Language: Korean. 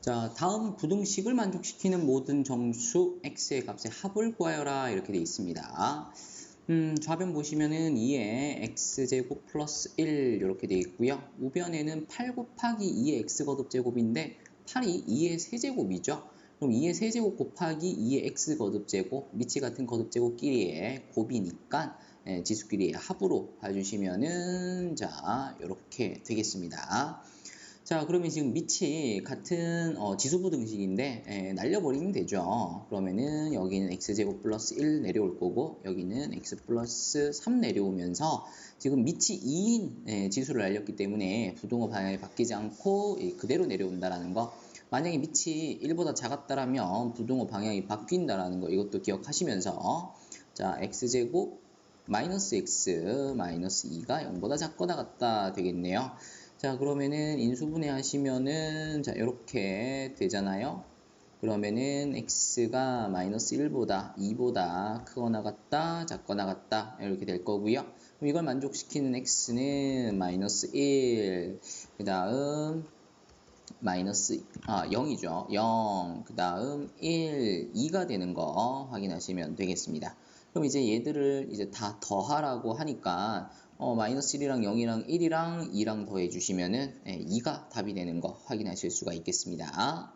자, 다음 부등식을 만족시키는 모든 정수 x의 값의 합을 구하여라 이렇게 되어 있습니다. 음, 좌변 보시면은 2에 x제곱 플러스 1 이렇게 되어 있고요. 우변에는 8 곱하기 2의 x거듭제곱인데 8이 2의 세제곱이죠. 그럼 2의 세제곱 곱하기 2의 x 거듭제곱 밑이 같은 거듭제곱끼리의 곱이니까 예, 지수끼리의 합으로 봐주시면은 자 이렇게 되겠습니다. 자 그러면 지금 밑이 같은 어, 지수부 등식인데 예, 날려버리면 되죠. 그러면은 여기는 x제곱 플러스 1 내려올 거고 여기는 x 플러스 3 내려오면서 지금 밑이 2인 예, 지수를 날렸기 때문에 부동호 방향이 바뀌지 않고 예, 그대로 내려온다라는 거 만약에 밑이 1보다 작았다라면 부동호 방향이 바뀐다라는 거 이것도 기억하시면서 자 x제곱 마이너스 x 마이너스 2가 0보다 작거나 같다 되겠네요. 자 그러면은 인수분해 하시면은 자 이렇게 되잖아요. 그러면은 x가 마이너스 1보다 2보다 크거나 같다 작거나 같다 이렇게 될 거고요. 그럼 이걸 만족시키는 x는 마이너스 1, 그 다음 마이너스 아 0이죠. 0, 그 다음 1, 2가 되는 거 확인하시면 되겠습니다. 그럼 이제 얘들을 이제 다 더하라고 하니까 어, 마이너스 1이랑 0이랑 1이랑 2랑 더해 주시면은 예, 2가 답이 되는 거 확인하실 수가 있겠습니다.